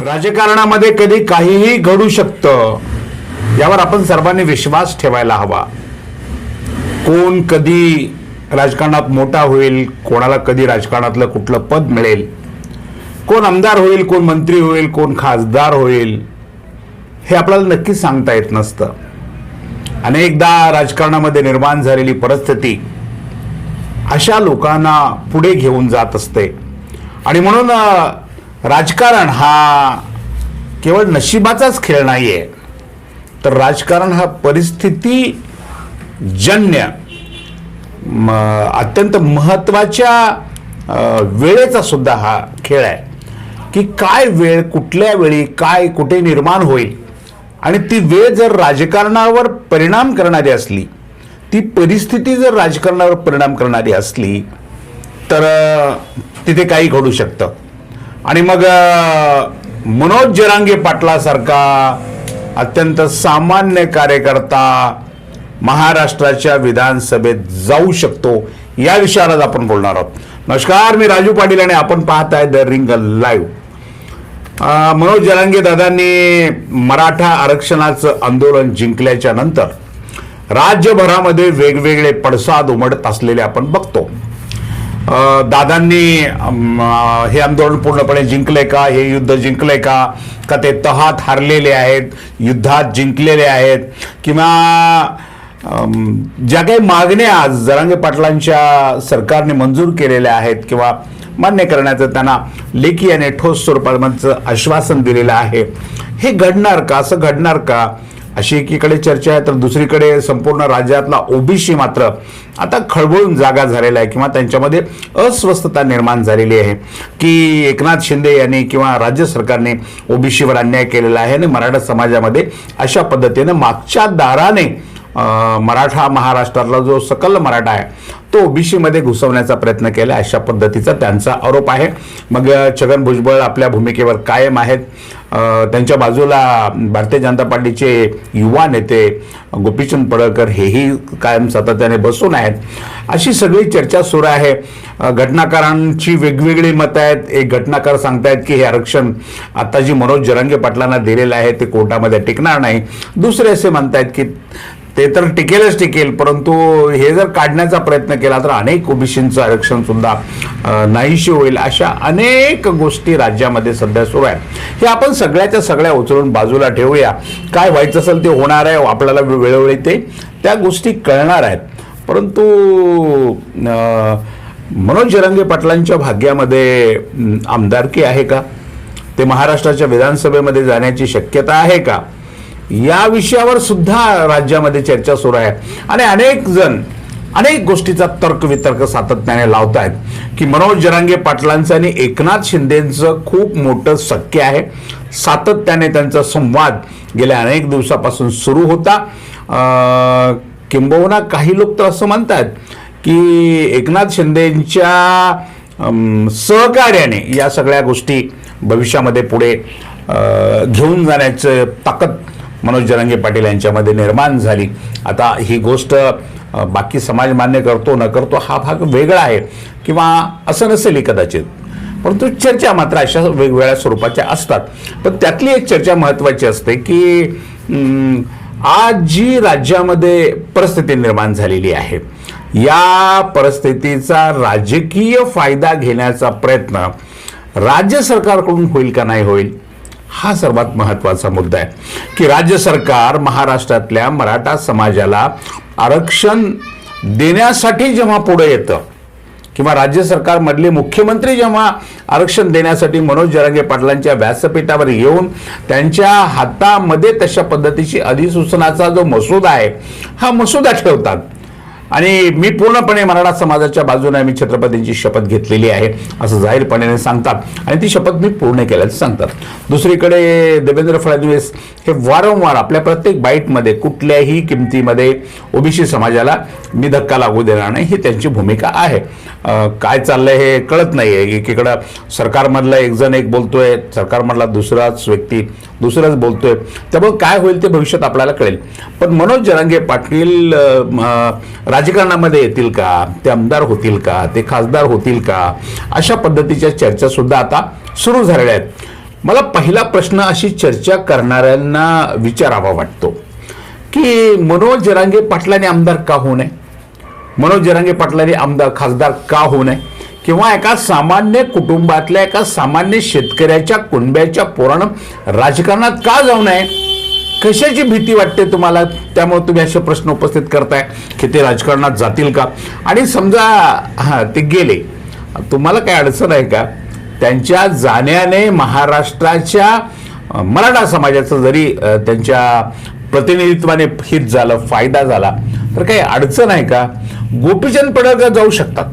राजकारणामध्ये कधी काहीही घडू शकतं यावर आपण सर्वांनी विश्वास ठेवायला हवा. कोण कधी राजकारणात मोठा होईल कोणाला कधी राजकारणातलं कुठलं पद मिळेल कोण आमदार होईल कोण मंत्री होईल कोण खासदार होईल हे आपल्याला नक्कीच सांगता येत नसतं. अनेकदा राजकारणामध्ये निर्माण झालेली परिस्थिती अशा लोकांना पुढे घेऊन जात असते. आणि म्हणून राजकारण हा केवळ नशिबाचाच खेळ नाही आहे तर राजकारण हा परिस्थिती जन्य म, अत्यंत महत्त्वाच्या वेळेचा सुद्धा हा खेळ आहे. की काय वेळ कुठल्या वेळी काय कुठे निर्माण होईल? आणि ती वेळ जर राजकारणावर परिणाम करणारी असली ती परिस्थिती जर राजकारणावर परिणाम करणारी असली तर तिथे काही घडू शकतं. आणि मग मनोज जरांगे पाटलासारखा अत्यंत सामान्य कार्यकर्ता महाराष्ट्राच्या विधानसभेत जाऊ शकतो या विषयावर आज आपण बोलणार आहोत. नमस्कार मी राजू पाटील आणि आपण पाहत आहे the ring live. Manoj Jarange दादांनी मराठा आरक्षणाचं आंदोलन जिंकल्याच्या नंतर राज्यभरामध्ये वेगवेगळे पडसाद उमटत असलेले आपण बघतो. दादांनी हे आंदोलन पूर्णपणे जिंकले का? हे युद्ध जिंकले का? का ते तहात हारलेले आहेत? युद्धात जिंकलेले आहेत? किंवा ज्या काही मागण्या आज जरांगे पाटलांच्या सरकारने मंजूर केलेल्या आहेत किंवा मान्य करण्याचं त्यांना लेखी आणि ठोस स्वरूपाचं आश्वासन दिलेलं आहे. हे घडणार का? असं घडणार का? अशी एकीकडे चर्चा आहे तर दुसरीकडे संपूर्ण राज्यातला ओबीसी मात्र आता खळबळून जागा झालेला आहे किंवा त्यांच्यामध्ये अस्वस्थता निर्माण झालेली आहे. की एकनाथ शिंदे यांनी किंवा राज्य सरकारने ओबीसीवर अन्याय केलेला आहे आणि मराठा समाजामध्ये अशा पद्धतीनं मागच्या दाराने मराठा महाराष्ट्रातला जो सकल मराठा आहे तो ओबीसीमध्ये घुसवण्याचा प्रयत्न केला अशा पद्धतीचा त्यांचा आरोप आहे. मग छगन भुजबळ आपल्या भूमिकेवर कायम आहेत. त्यांच्या बाजूला भारतीय जनता पार्टीचे युवा नेते गोपीचंद पडळकर हेही कायम सातत्याने बसून आहेत. अशी सगळी चर्चा सुरू आहे. घटनाकारांची वेगवेगळी मतं आहेत. एक घटनाकार सांगतायत की हे आरक्षण आता जी मनोज जरांगे पाटलांना दिलेलं आहे ते कोर्टामध्ये टिकणार नाही. दुसरे असे म्हणतायत की ते तर टिकेलच टिकेल परंतु हे जर काढण्याचा प्रयत्न केला तर अनेक ओबीसींचं आरक्षण सुद्धा नाहीशी होईल अशा अनेक गोष्टी राज्यामध्ये सध्या सुरू आहेत. हे आपण सगळ्याच्या सगळ्या उचलून बाजूला ठेवूया. काय व्हायचं असेल ते होणार आहे आपल्याला वेळोवेळी ते त्या गोष्टी कळणार आहेत. परंतु मनोज जरंगे पाटलांच्या भाग्यामध्ये आमदारकी आहे का? ते महाराष्ट्राच्या विधानसभेमध्ये जाण्याची शक्यता आहे का? या विषयावर सुद्धा राज्यामध्ये चर्चा सुरू आहे. आणि अनेक जण अनेक गोष्टीचा तर्क वितर्क सातत्याने लावत आहेत की मनोज जरांगे पाटलांचं आणि एकनाथ शिंदेचं खूप मोठं सख्य आहे. सातत्याने त्यांचा संवाद गेल्या अनेक दिवसापासून सुरू होता. किंबहुना काही लोक तर असं म्हणतात की एकनाथ शिंदेच्या सहकार्याने या सगळ्या गोष्टी भविष्यामध्ये पुढे घेऊन जाण्याचं ताकद मनोज जरांगे पाटील यांच्यामध्ये निर्माण झाली. आता ही गोष्ट बाकी समाज मान्य करतो न करतो हा भाग वेगळा आहे. किंवा असं नसेल कदाचित. परंतु चर्चा मात्र अशा वेगवेगळ्या स्वरूपाच्या असतात. पण त्यातली एक चर्चा महत्त्वाची असते की आज जी राज्यामध्ये परिस्थिती निर्माण झालेली आहे या परिस्थितीचा राजकीय फायदा घेण्याचा प्रयत्न राज्य सरकारकडून होईल का नाही होईल हा सर्वात महत्त्वाचा मुद्दा आहे. की राज्य सरकार महाराष्ट्रातल्या मराठा समाजाला आरक्षण देण्यासाठी जेव्हा पुढे येतं किंवा राज्य सरकारमधले मुख्यमंत्री जेव्हा आरक्षण देण्यासाठी मनोज जरांगे पाटलांच्या व्यासपीठावर येऊन त्यांच्या हातामध्ये तशा पद्धतीची अधिसूचनाचा जो मसुदा आहे हा मसुदा ठेवतात. आणि मी पूर्णपणे मराठा समाजाच्या बाजूने मी छत्रपतींची शपथ घेतलेली आहे असं जाहीरपणे सांगतात. आणि ती शपथ मी पूर्ण केल्याचं सांगतात. दुसरीकडे देवेंद्र फडणवीस हे वारंवार आपल्या प्रत्येक बाईटमध्ये कुठल्याही किमतीमध्ये ओबीसी समाजाला मी धक्का लागू देणार नाही ही त्यांची भूमिका आहे. काय चाललंय हे कळत नाही आहे एकीकडं सरकारमधला एक जण एक बोलतोय सरकारमधला दुसराच व्यक्ती दुसरंच बोलतोय. त्यामुळे काय होईल ते भविष्यात आपल्याला कळेल. पण मनोज जरांगे पाटील राजकारणामध्ये येतील का? ते आमदार होतील का? ते खासदार होतील का? अशा पद्धतीच्या चर्चा सुद्धा आता सुरू झालेल्या आहेत. मला पहिला प्रश्न अशी चर्चा करणाऱ्यांना विचारावा वाटतो की मनोज जरांगे पाटलांनी आमदार का होऊ नये? मनोज जरांगे पाटलांनी आमदार खासदार का होऊ नये? किंवा एका सामान्य कुटुंबातल्या एका सामान्य शेतकऱ्याच्या कुणब्याच्या पोरानं राजकारणात का जाऊ नये? कशाची भीती वाटते तुम्हाला? त्यामुळे तुम्ही असे प्रश्न उपस्थित करताय की ते राजकारणात जातील का? आणि समजा हां ते गेले. तुम्हाला काय अडचण आहे का? त्यांच्या जाण्याने महाराष्ट्राच्या मराठा समाजाचं जरी त्यांच्या प्रतिनिधित्वाने हित झालं फायदा झाला तर काही अडचण आहे का? गोपीचंद पडळकर जाऊ शकतात.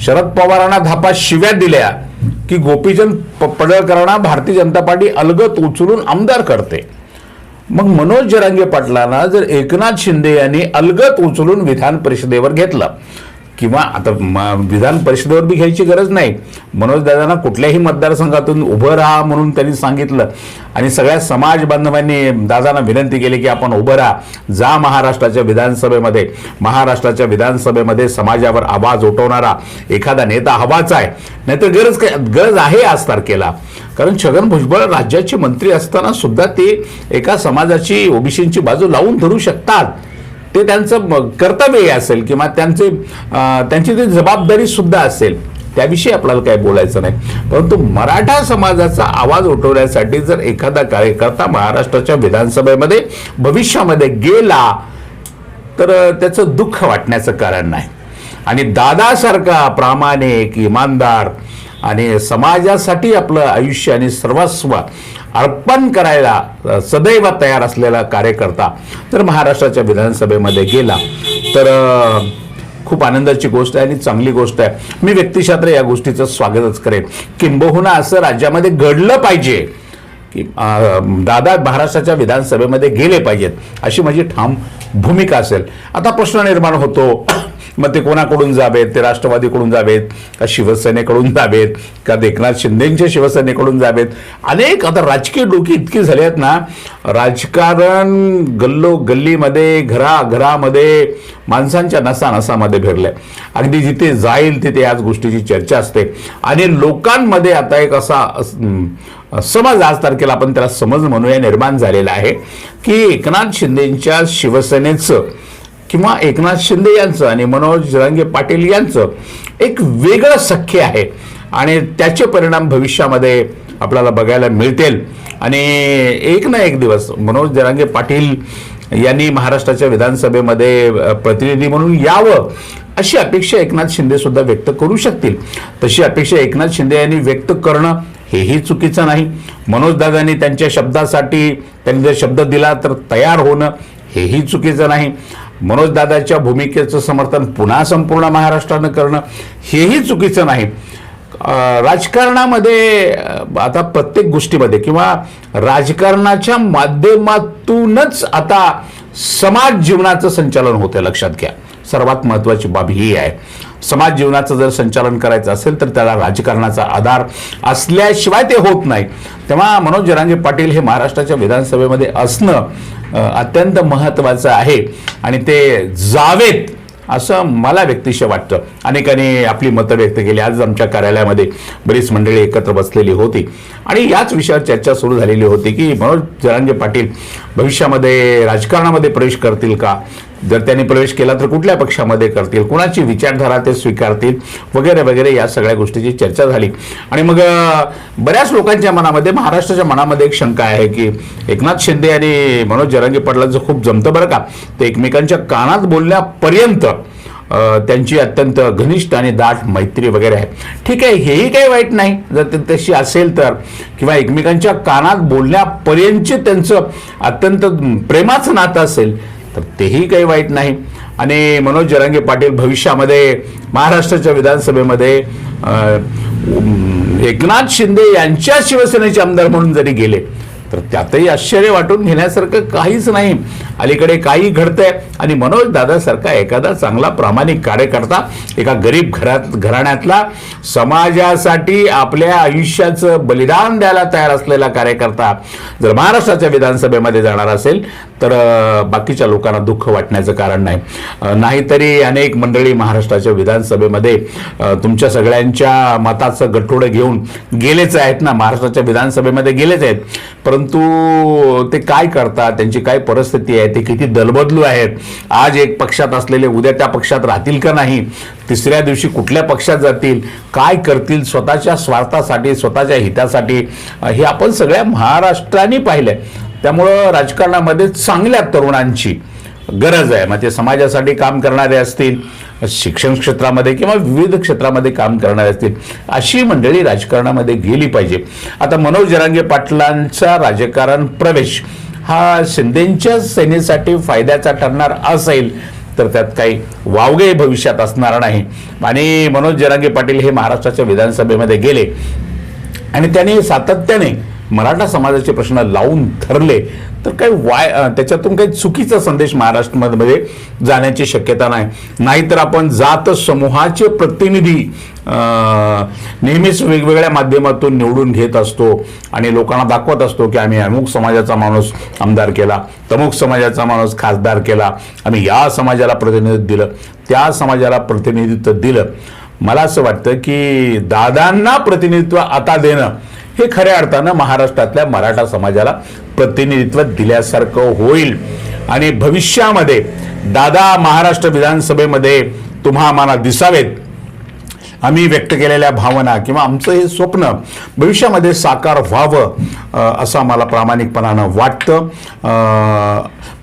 शरद पवारांना धापा शिव्या दिल्या की गोपीचंद प- पडळकरांना भारतीय जनता पार्टी अलगत उचलून आमदार करते. मग मनोज जरांगे पाटलांना जर एकनाथ शिंदे यांनी अलगत उचलून विधान परिषदेवर घेतलं किंवा आता म- विधान परिषदेवर बी घ्यायची गरज नाही. मनोज दादांना कुठल्याही मतदारसंघातून उभं राहा म्हणून त्यांनी सांगितलं. आणि सगळ्या समाज बांधवांनी दादांना विनंती केली की आपण उभं राहा. जा महाराष्ट्राच्या विधानसभेमध्ये. महाराष्ट्राच्या विधानसभेमध्ये समाजावर आवाज उठवणारा एखादा नेता हवाच आहे. नाहीतर गरज काय गरज आहे आज तारखेला. कारण छगन भुजबळ राज्याचे मंत्री असताना सुद्धा ते एका समाजाची ओबीसींची बाजू लावून धरू शकतात. ते त्यांचं म- कर्तव्य असेल किंवा त्यांचे त्यांची ती जबाबदारी सुद्धा असेल त्याविषयी आपल्याला काय बोलायचं नाही. परंतु मराठा समाजाचा आवाज उठवण्यासाठी जर एखादा कार्यकर्ता महाराष्ट्राच्या विधानसभेमध्ये भविष्यामध्ये गेला तर त्याचं दुःख वाटण्याचं कारण नाही. आणि दादासारखा प्रामाणिक इमानदार आणि समाजासाठी आपलं आयुष्य आणि सर्वस्व अर्पण करायला सदैव तयार असलेला कार्यकर्ता तर महाराष्ट्राच्या विधानसभेमध्ये गेला तर खूप आनंदाची गोष्ट आहे आणि चांगली गोष्ट आहे. मी व्यक्तिशात्र या गोष्टीचं स्वागतच करेन. किंबहुना असं राज्यामध्ये घडलं पाहिजे की दादा महाराष्ट्राच्या विधानसभेमध्ये गेले पाहिजेत अशी माझी ठाम भूमिका असेल. आता प्रश्न निर्माण होतो. मग ते कोणाकडून जावेत? ते राष्ट्रवादीकडून जावेत? का शिवसेनेकडून जावेत? का एकनाथ शिंदेंच्या शिवसेनेकडून जावेत? अनेक आता राजकीय डोकी इतकी झाली आहेत ना राजकारण गल्लो गल्लीमध्ये घरा घरामध्ये माणसांच्या नसा नसामध्ये भिरलंय. अगदी जिथे जाईल तिथे याच गोष्टीची चर्चा असते. आणि लोकांमध्ये आता एक असा समज आज तारखेला आपण त्याला समज म्हणूया निर्माण झालेला आहे की एकनाथ शिंदेंच्या शिवसेनेचं किंवा एकनाथ शिंदे यांचं आणि मनोज जरांगे पाटील यांचं एक वेगळं सख्य आहे. आणि त्याचे परिणाम भविष्यामध्ये आपल्याला बघायला मिळतील. आणि एक ना एक दिवस मनोज जरांगे पाटील यांनी महाराष्ट्राच्या विधानसभेमध्ये प्रतिनिधी म्हणून यावं अशी अपेक्षा एकनाथ शिंदे सुद्धा व्यक्त करू शकतील. तशी अपेक्षा एकनाथ शिंदे यांनी व्यक्त करणं हेही चुकीचं नाही. मनोज दादांनी त्यांच्या शब्दासाठी त्यांनी जर शब्द दिला तर तयार होणं हेही चुकीचं नाही. मनोजदादाच्या भूमिकेचं समर्थन पुन्हा संपूर्ण महाराष्ट्रानं करणं हेही चुकीचं नाही. राजकारणामध्ये आता प्रत्येक गोष्टीमध्ये किंवा राजकारणाच्या माध्यमातूनच आता समाज जीवनाचं संचालन होतं लक्षात घ्या. सर्वात महत्त्वाची बाब ही आहे. समाज जीवनाचं जर संचालन करायचं असेल तर त्याला राजकारणाचा आधार असल्याशिवाय ते होत नाही. तेव्हा मनोज जरांगे पाटील हे महाराष्ट्राच्या विधानसभेमध्ये असणं अत्यंत महत्त्वाचं आहे. आणि ते जावेत असं मला व्यक्तिशय वाटतं. अनेकांनी आपली मतं व्यक्त केली. आज आमच्या कार्यालयामध्ये बरीच मंडळी एकत्र बसलेली होती. आणि याच विषयावर चर्चा सुरू झालेली होती की मनोज जरांजे पाटील भविष्यामध्ये राजकारणामध्ये प्रवेश करतील का? जर त्यांनी प्रवेश केला तर कुठल्या पक्षामध्ये करतील? कुणाची विचारधारा ते स्वीकारतील? वगैरे वगैरे या सगळ्या गोष्टीची चर्चा झाली. आणि मग बऱ्याच लोकांच्या मनामध्ये महाराष्ट्राच्या मनामध्ये एक शंका आहे की एकनाथ शिंदे आणि मनोज जरांगे पाटलांचं खूप जमतं बरं का? ते एकमेकांच्या कानात बोलण्यापर्यंत त्यांची अत्यंत घनिष्ठ आणि दाट मैत्री वगैरे आहे. ठीक आहे हेही काही वाईट नाही. जर ते तशी असेल तर किंवा एकमेकांच्या कानात बोलण्यापर्यंतचे त्यांचं अत्यंत प्रेमाचं नातं असेल तर तेही काही वाईट नाही. आणि मनोज जरांगे पाटील भविष्यामध्ये महाराष्ट्राच्या विधानसभेमध्ये एकनाथ शिंदे यांच्या शिवसेनेचे आमदार म्हणून जरी गेले तर त्यातही आश्चर्य वाटून घेण्यासारखं काहीच नाही. अलीकडे काही घडतंय आणि मनोज दादासारखा एखादा चांगला प्रामाणिक कार्यकर्ता एका गरीब घरात घराण्यातला समाजासाठी आपल्या आयुष्याचं बलिदान द्यायला तयार असलेला कार्यकर्ता जर महाराष्ट्राच्या विधानसभेमध्ये जाणार असेल तर बाकीच्या लोकांना दुःख वाटण्याचं कारण नाही. नाहीतरी अनेक मंडळी महाराष्ट्राच्या विधानसभेमध्ये तुमच्या सगळ्यांच्या मताचं गठोडं घेऊन गेलेच आहेत ना महाराष्ट्राच्या विधानसभेमध्ये गेलेच आहेत. परंतु ते काय करतात त्यांची काय परिस्थिती आहे ते किती दलबदलू आहेत आज एक पक्षात असलेले उद्या त्या पक्षात राहतील का नाही तिसऱ्या दिवशी कुठल्या पक्षात जातील काय करतील स्वतःच्या स्वार्थासाठी स्वतःच्या हितासाठी हे आपण सगळ्या महाराष्ट्राने पाहिलं आहे त्यामुळं राजकारणामध्ये चांगल्या तरुणांची गरज आहे. म्हणजे समाजासाठी काम करणारे असतील शिक्षण क्षेत्रामध्ये किंवा विविध क्षेत्रामध्ये काम करणारे असतील अशी मंडळी राजकारणामध्ये गेली पाहिजे. आता मनोज जरांगे पाटलांचा राजकारण प्रवेश हा शिंदेच्या सेनेसाठी फायद्याचा ठरणार असेल तर त्यात काही वावगे भविष्यात असणार नाही. आणि मनोज जरांगे पाटील हे महाराष्ट्राच्या विधानसभेमध्ये गेले. आणि त्यांनी सातत्याने मराठा समाजाचे प्रश्न लावून धरले तर काही वाय त्याच्यातून काही चुकीचा संदेश महाराष्ट्रामध्ये जाण्याची शक्यता नाही. नाहीतर आपण जात समूहाचे प्रतिनिधी नेहमीच वेगवेगळ्या माध्यमातून निवडून घेत असतो आणि लोकांना दाखवत असतो की आम्ही अमुक समाजाचा माणूस आमदार केला तमुक समाजाचा माणूस खासदार केला आम्ही या समाजाला प्रतिनिधित्व दिलं त्या समाजाला प्रतिनिधित्व दिलं. मला असं वाटतं की दादांना प्रतिनिधित्व आता देणं हे खऱ्या अर्थानं महाराष्ट्रातल्या मराठा समाजाला प्रतिनिधित्व दिल्यासारखं होईल. आणि भविष्यामध्ये दादा महाराष्ट्र विधानसभेमध्ये तुम्हा आम्हाला दिसावेत. आम्ही व्यक्त केलेल्या भावना किंवा आमचं हे स्वप्न भविष्यामध्ये साकार व्हावं असं आम्हाला प्रामाणिकपणानं वाटतं.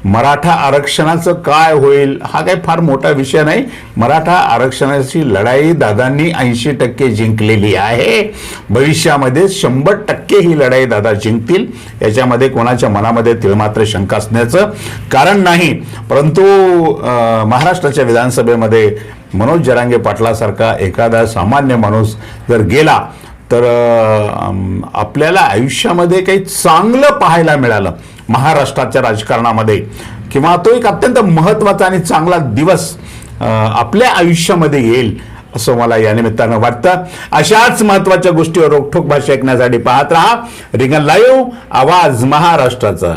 मराठा आरक्षणाचं काय होईल हा काही फार मोठा विषय नाही. मराठा आरक्षणाची लढाई दादांनी ऐंशी टक्के जिंकलेली आहे. भविष्यामध्ये शंभर टक्के ही लढाई दादा जिंकतील. याच्यामध्ये कोणाच्या मनामध्ये तिळमात्र शंका असण्याचं कारण नाही. परंतु महाराष्ट्राच्या विधानसभेमध्ये मनोज जरांगे पाटलासारखा एखादा सामान्य माणूस जर गेला तर आपल्याला आयुष्यामध्ये काही चांगलं पाहायला मिळालं महाराष्ट्राच्या राजकारणामध्ये. किंवा तो एक अत्यंत महत्त्वाचा आणि चांगला दिवस आपल्या आयुष्यामध्ये येईल असं मला या निमित्तानं वाटतं. अशाच महत्त्वाच्या गोष्टीवर रोखठोक भाषा ऐकण्यासाठी पाहत राहा. रिंगण लाईव्ह आवाज महाराष्ट्राचा.